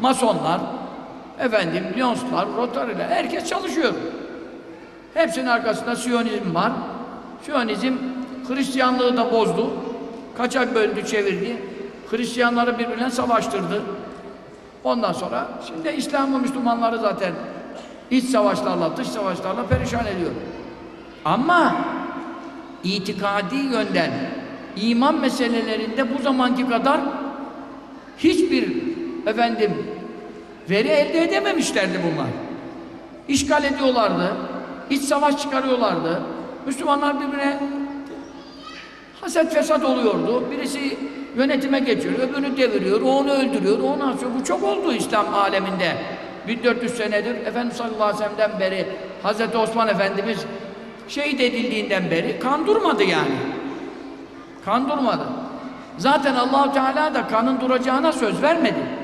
Masonlar, efendim, Lyonslar, Rotary'ler, herkes çalışıyor. Hepsinin arkasında Siyonizm var. Siyonizm Hristiyanlığı da bozdu. Kaçak böldü, çevirdi. Hristiyanları birbirine savaştırdı. Ondan sonra şimdi İslam'ı Müslümanları zaten iç savaşlarla, dış savaşlarla perişan ediyor. Ama itikadi yönden iman meselelerinde bu zamanki kadar hiçbir efendim veri elde edememişlerdi bunlar. İşgal ediyorlardı, iç savaş çıkarıyorlardı. Müslümanlar birbirine haset fesat oluyordu. Birisi yönetime geçiyor, öbürünü deviriyor, o onu öldürüyor, onu asıyor. Bu çok oldu İslam aleminde. 1400 senedir Efendimiz sallallahu aleyhi ve sellem'den beri Hazreti Osman Efendimiz şehit edildiğinden beri kan durmadı yani. Kan durmadı. Zaten Allahu Teala da kanın duracağına söz vermedi.